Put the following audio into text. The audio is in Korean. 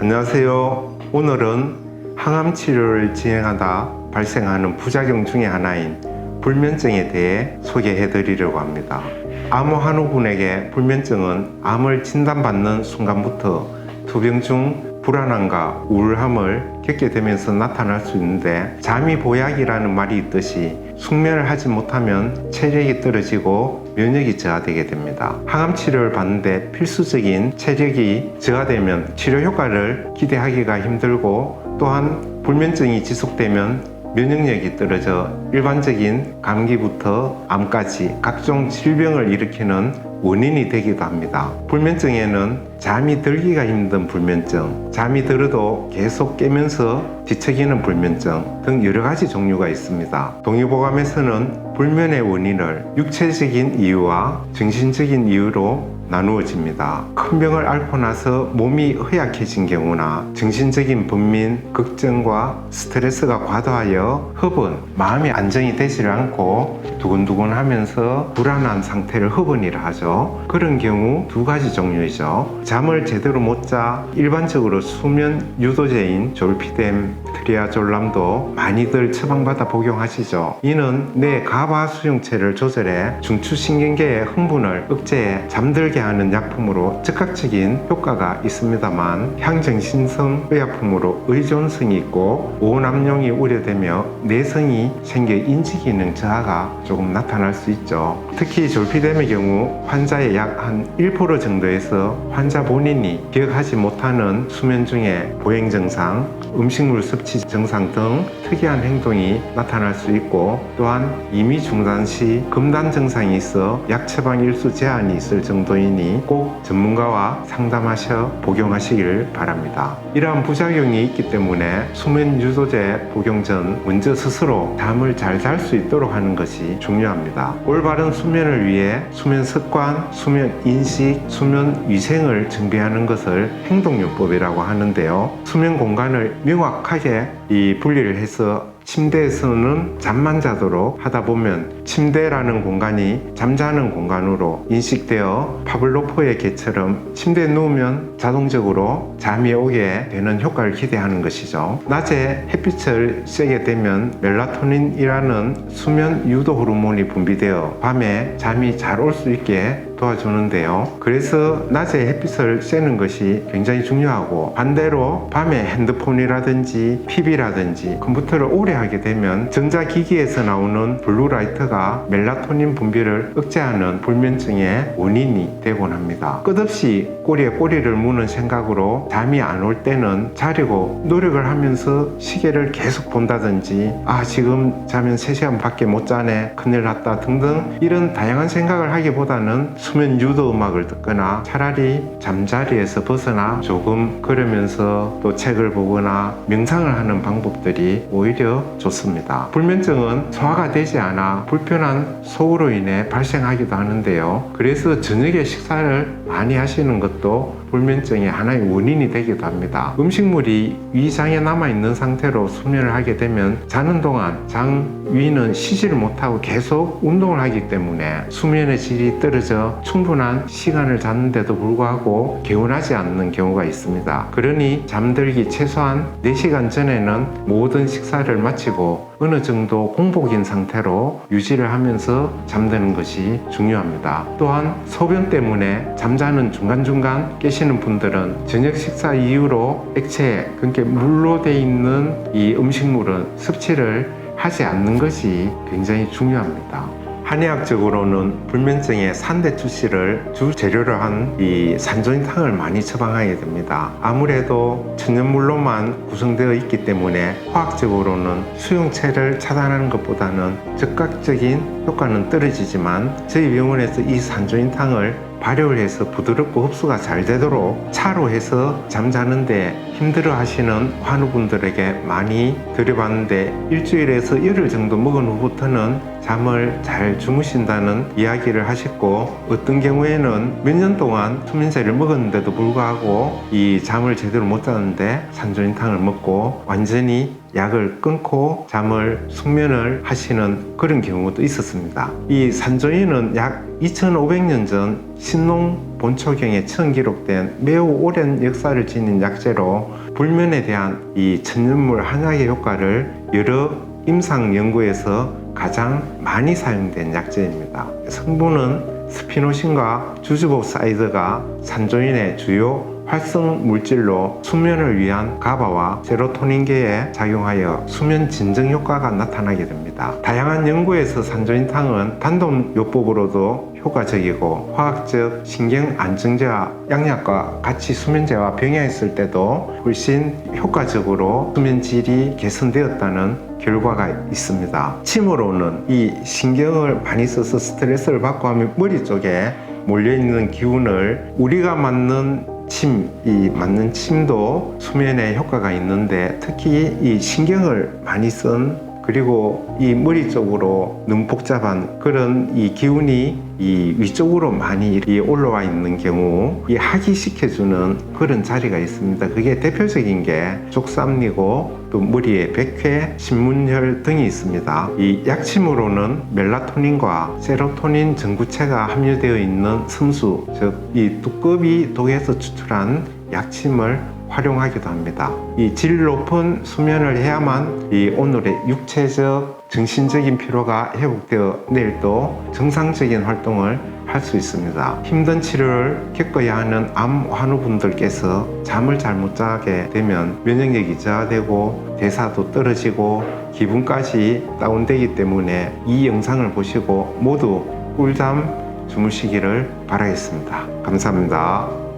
안녕하세요. 오늘은 항암 치료를 진행하다 발생하는 부작용 중의 하나인 불면증에 대해 소개해 드리려고 합니다. 아무 한 분에게 불면증은 암을 진단받는 순간부터 투병 중 불안함과 우울함을 겪게 되면서 나타날 수 있는데 잠이 보약이라는 말이 있듯이 숙면을 하지 못하면 체력이 떨어지고 면역이 저하되게 됩니다. 항암 치료를 받는데 필수적인 체력이 저하되면 치료 효과를 기대하기가 힘들고 또한 불면증이 지속되면 면역력이 떨어져 일반적인 감기부터 암까지 각종 질병을 일으키는 원인이 되기도 합니다. 불면증에는 잠이 들기가 힘든 불면증, 잠이 들어도 계속 깨면서 뒤척이는 불면증 등 여러 가지 종류가 있습니다. 동의보감에서는 불면의 원인을 육체적인 이유와 정신적인 이유로 나누어집니다. 큰 병을 앓고 나서 몸이 허약해진 경우나 정신적인 분민, 걱정과 스트레스가 과도하여 허분, 마음이 안정이 되질 않고 두근두근 하면서 불안한 상태를 허분이라 하죠. 그런 경우 두 가지 종류이죠. 잠을 제대로 못 자 일반적으로 수면 유도제인 졸피뎀, 트리아졸람도 많이들 처방받아 복용하시죠. 이는 뇌 가바 수용체를 조절해 중추신경계의 흥분을 억제해 잠들게 하는 약품으로 즉각적인 효과가 있습니다만 향정신성 의약품으로 의존성이 있고 오남용이 우려되며 내성이 생겨 인지 기능 저하가 조금 나타날 수 있죠. 특히 졸피뎀의 경우 환자의 약 한 1% 정도에서 환자 본인이 기억하지 못하는 수면 중에 보행 증상, 음식물 섭취 증상 등 특이한 행동이 나타날 수 있고 또한 이미 중단 시 금단 증상이 있어 약 처방 일수 제한이 있을 정도이니 꼭 전문가와 상담하셔 복용하시길 바랍니다. 이러한 부작용이 있기 때문에 수면 유도제 복용 전 먼저 스스로 잠을 잘 잘 수 있도록 하는 것이 중요합니다. 올바른 수면을 위해 수면 습관, 수면 인식, 수면 위생을 정비하는 것을 행동요법이라고 하는데요. 수면 공간을 명확하게 이 분리를 해서 침대에서는 잠만 자도록 하다 보면 침대라는 공간이 잠자는 공간으로 인식되어 파블로프의 개처럼 침대에 누우면 자동적으로 잠이 오게 되는 효과를 기대하는 것이죠. 낮에 햇빛을 쐬게 되면 멜라토닌이라는 수면 유도 호르몬이 분비되어 밤에 잠이 잘 올 수 있게 도와주는데요. 그래서 낮에 햇빛을 쐬는 것이 굉장히 중요하고 반대로 밤에 핸드폰이라든지 TV라든지 컴퓨터를 오래 하게 되면 전자기기에서 나오는 블루라이트가 멜라토닌 분비를 억제하는 불면증의 원인이 되곤 합니다. 끝없이 꼬리에 꼬리를 무는 생각으로 잠이 안 올 때는 자려고 노력을 하면서 시계를 계속 본다든지 아 지금 자면 3시간 밖에 못 자네 큰일 났다 등등 이런 다양한 생각을 하기보다는 수면 유도 음악을 듣거나 차라리 잠자리에서 벗어나 조금 걸으면서 또 책을 보거나 명상을 하는 방법들이 오히려 좋습니다. 불면증은 소화가 되지 않아 불편한 속으로 인해 발생하기도 하는데요. 그래서 저녁에 식사를 많이 하시는 것도 불면증의 하나의 원인이 되기도 합니다. 음식물이 위장에 남아있는 상태로 수면을 하게 되면 자는 동안 장 위는 쉬지를 못하고 계속 운동을 하기 때문에 수면의 질이 떨어져 충분한 시간을 잤는데도 불구하고 개운하지 않는 경우가 있습니다. 그러니 잠들기 최소한 4시간 전에는 모든 식사를 마치고 어느 정도 공복인 상태로 유지를 하면서 잠드는 것이 중요합니다. 또한 소변 때문에 잠자는 중간중간 깨시 는 분들은 저녁 식사 이후로 액체, 그러니까 물로 돼 있는 이 음식물은 섭취를 하지 않는 것이 굉장히 중요합니다. 한의학적으로는 불면증의 산대 주시를 주 재료로 한 이 산조인탕을 많이 처방하게 됩니다. 아무래도 천연물로만 구성되어 있기 때문에 화학적으로는 수용체를 차단하는 것보다는 즉각적인 효과는 떨어지지만 저희 병원에서 이 산조인탕을 발효를 해서 부드럽고 흡수가 잘 되도록 차로 해서 잠자는데 힘들어 하시는 환우분들에게 많이 드려봤는데 일주일에서 열흘 정도 먹은 후부터는 잠을 잘 주무신다는 이야기를 하셨고 어떤 경우에는 몇 년 동안 수면제를 먹었는데도 불구하고 이 잠을 제대로 못 자는데 산조인탕을 먹고 완전히 약을 끊고 잠을 숙면을 하시는 그런 경우도 있었습니다. 이 산조인은 약 2500년 전 신농 본초경에 처음 기록된 매우 오랜 역사를 지닌 약재로 불면에 대한 이 천연물 한약의 효과를 여러 임상 연구에서 가장 많이 사용된 약재입니다. 성분은 스피노신과 주주복사이드가 산조인의 주요 활성 물질로 수면을 위한 가바와 세로토닌계에 작용하여 수면 진정 효과가 나타나게 됩니다. 다양한 연구에서 산조인탕은 단독 요법으로도 효과적이고 화학적 신경 안정제와 양약과 같이 수면제와 병행했을 때도 훨씬 효과적으로 수면 질이 개선되었다는 결과가 있습니다. 침으로는 이 신경을 많이 써서 스트레스를 받고 하면 머리 쪽에 몰려있는 기운을 우리가 맞는 침, 이 맞는 침도 수면에 효과가 있는데 특히 이 신경을 많이 쓴 그리고 이 머리 쪽으로 너무 복잡한 그런 이 기운이 이 위쪽으로 많이 이 올라와 있는 경우 이 하기시켜주는 그런 자리가 있습니다. 그게 대표적인 게 족삼리고 또 머리에 백회, 신문혈 등이 있습니다. 이 약침으로는 멜라토닌과 세로토닌 전구체가 함유되어 있는 섬수, 즉 이 두꺼비 독에서 추출한 약침을 활용하기도 합니다. 이 질 높은 수면을 해야만 이 오늘의 육체적, 정신적인 피로가 회복되어 내일도 정상적인 활동을 할 수 있습니다. 힘든 치료를 겪어야 하는 암 환우분들께서 잠을 잘 못 자게 되면 면역력이 저하되고 대사도 떨어지고 기분까지 다운되기 때문에 이 영상을 보시고 모두 꿀잠 주무시기를 바라겠습니다. 감사합니다.